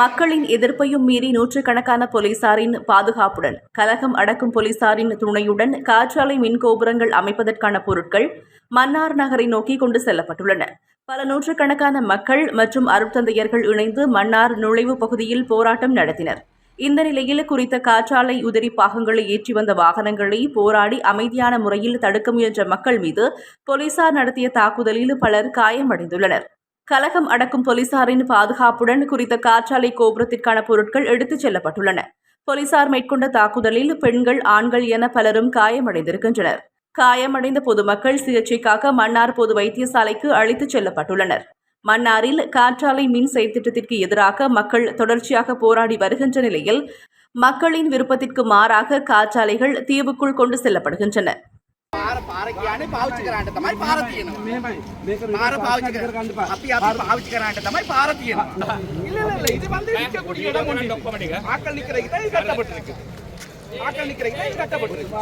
மக்களின் எதிர்ப்பையும் மீறி நூற்றுக்கணக்கான போலீசாரின் பாதுகாப்புடன் கலகம் அடக்கும் போலீசாரின் துணையுடன் காற்றாலை மின் கோபுரங்கள் அமைப்பதற்கான பொருட்கள் மன்னார் நகரை நோக்கி கொண்டு செல்லப்பட்டுள்ளன. பல நூற்றுக்கணக்கான மக்கள் மற்றும் அருட்தந்தையர்கள் இணைந்து மன்னார் நுழைவு பகுதியில் போராட்டம் நடத்தினர். இந்த நிலையில் குறித்த காற்றாலை உதிரி பாகங்களை ஏற்றி வந்த வாகனங்களை போராடி அமைதியான முறையில் தடுக்க முயன்ற மக்கள் மீது போலீசார் நடத்திய தாக்குதலில் பலர் காயமடைந்துள்ளனர். கலகம் அடக்கும் போலீசாரின் பாதுகாப்புடன் குறித்த காற்றாலை கோபுரத்திற்கான பொருட்கள் எடுத்துச் செல்லப்பட்டுள்ளன. போலீசார் மேற்கொண்ட தாக்குதலில் பெண்கள் ஆண்கள் என பலரும் காயமடைந்திருக்கின்றனர். காயமடைந்த பொதுமக்கள் சிகிச்சைக்காக மன்னார் பொது வைத்தியசாலைக்கு அழைத்துச் செல்லப்பட்டுள்ளனர். மன்னாரில் காற்றாலை மின் செயற்திட்டத்திற்கு எதிராக மக்கள் தொடர்ச்சியாக போராடி வருகின்ற நிலையில் மக்களின் விருப்பத்திற்கு மாறாக காற்றாலைகள் தீவுக்குள் கொண்டு செல்லப்படுகின்றன. පාර පාර කියන්නේ පාවිච්චි කරන්නට තමයි පාර තියෙනවා. පාර පාවිච්චි කරන්න අපි අපි පාවිච්චි කරන්නට තමයි පාර තියෙනවා. இல்ல இல்ல இல்ல இது வந்து நிக்கக்கூடிய இடம் ஒன்று. ஆட்கள் நிக்கிறதுக்கு தான் இது கட்டப்பட்டிருக்கு. ஆட்கள் நிக்கிறதுக்கு தான் இது கட்டப்பட்டிருக்கு.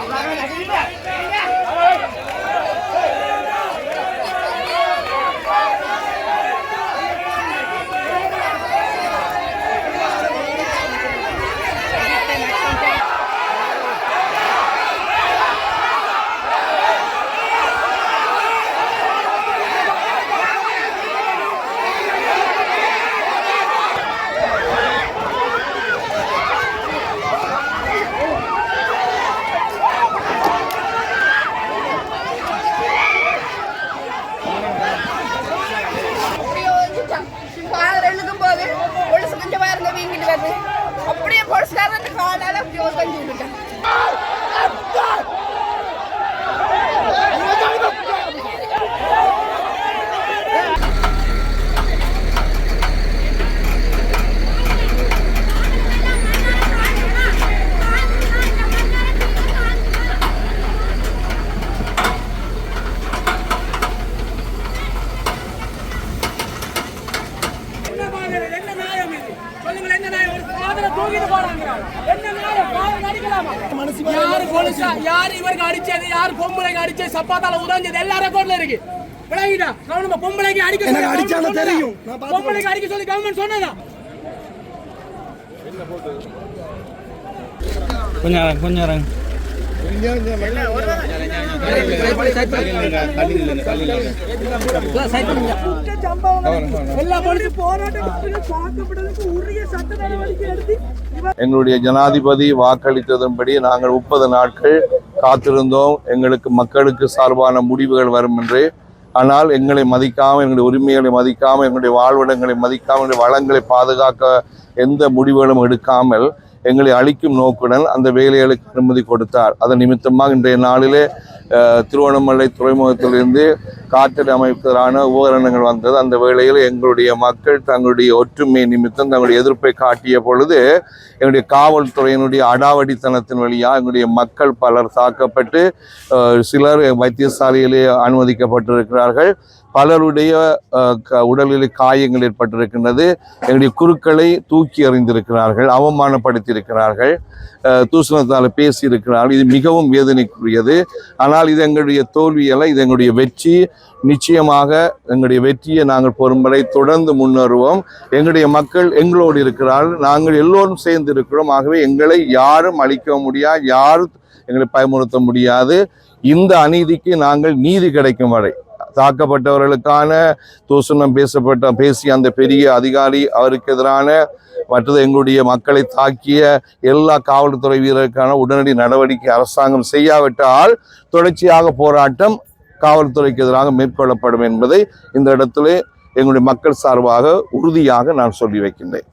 அப்படியே Deus da Bíblia. தூக்கிட்டு போறாங்க. என்ன நியாயம்? அ அடிக்கலாமா? யாரு போலீஸா? யாரு இவருக்கு அடிச்சது? யாரு பொம்பளைக்கு அடிச்சது? சப்பாத்தால உடைஞ்சது? எல்லா ரெக்கார்ட்ல இருக்கு. விளங்கிட்டா? கவனமா, பொம்பளைக்கு அடிக்க சொல்லி government சொன்னதா? பொம்பளைக்கு அடிக்க சொல்லி government சொன்னதா? கொஞ்சம் இறங்கு, கொஞ்சம் எங்களுடைய ஜனாதிபதி வாக்களித்ததன்படி நாங்கள் முப்பது நாட்கள் காத்திருந்தோம். எங்களுக்கு மக்களுக்கு சார்பான முடிவுகள் வரும் என்று. ஆனால் எங்களை மதிக்காமல் எங்களுடைய உரிமைகளை மதிக்காமல் எங்களுடைய வாழ்விடங்களை மதிக்காமல் எங்களுடைய வளங்களை பாதுகாக்க எந்த முடிவுகளும் எடுக்காமல் எங்களை அழிக்கும் நோக்குடன் அந்த வேலைகளுக்கு அனுமதி கொடுத்தார். அதன் நிமித்தமாக இன்றைய நாளிலே திருவண்ணாமலை துறைமுகத்திலிருந்து காற்றல் அமைப்பதற்கான உபகரணங்கள் வந்தது. அந்த வேளையில் எங்களுடைய மக்கள் தங்களுடைய ஒற்றுமை நிமித்தம் தங்களுடைய எதிர்ப்பை காட்டிய பொழுது எங்களுடைய காவல்துறையினுடைய அடாவடித்தனத்தின் வழியாக எங்களுடைய மக்கள் பலர் தாக்கப்பட்டு சிலர் வைத்தியசாலையிலே அனுமதிக்கப்பட்டிருக்கிறார்கள். பலருடைய க- உடலில் காயங்கள் ஏற்பட்டிருக்கின்றது. எங்களுடைய குருக்களை தூக்கி எறிந்திருக்கிறார்கள் அவமானப்படுத்தியிருக்கிறார்கள். தூசணத்தால் பேசியிருக்கிறார்கள். இது மிகவும் வேதனைக்குரியது. ஆனால் இது எங்களுடைய தோல்வி அல்ல இது எங்களுடைய வெற்றி. நிச்சயமாக எங்களுடைய வெற்றியை நாங்கள் பொறுமுறை தொடர்ந்து முன்னேறுவோம். எங்களுடைய மக்கள் எங்களோடு இருக்கிறார்கள். நாங்கள் எல்லோரும் சேர்ந்து இருக்கிறோம். ஆகவே எங்களை யாரும் அழிக்க முடியாது யாரும் எங்களை பயமுறுத்த முடியாது. இந்த அநீதிக்கு நாங்கள் நீதி கிடைக்கும் வரை. தாக்கப்பட்டவர்களுக்கான தூசணம் பேசப்பட்ட பேசிய அந்த பெரிய அதிகாரி அவருக்கு எதிரான மற்றது எங்களுடைய மக்களை தாக்கிய எல்லா காவல்துறை வீரருக்கான உடனடி நடவடிக்கை அரசாங்கம் செய்யாவிட்டால் தொடர்ச்சியாக போராட்டம் காவல்துறைக்கு எதிராக மேற்கொள்ளப்படும் என்பதை இந்த இடத்திலே எங்களுடைய மக்கள் சார்பாக உறுதியாக நான் சொல்லி வைக்கின்றேன்.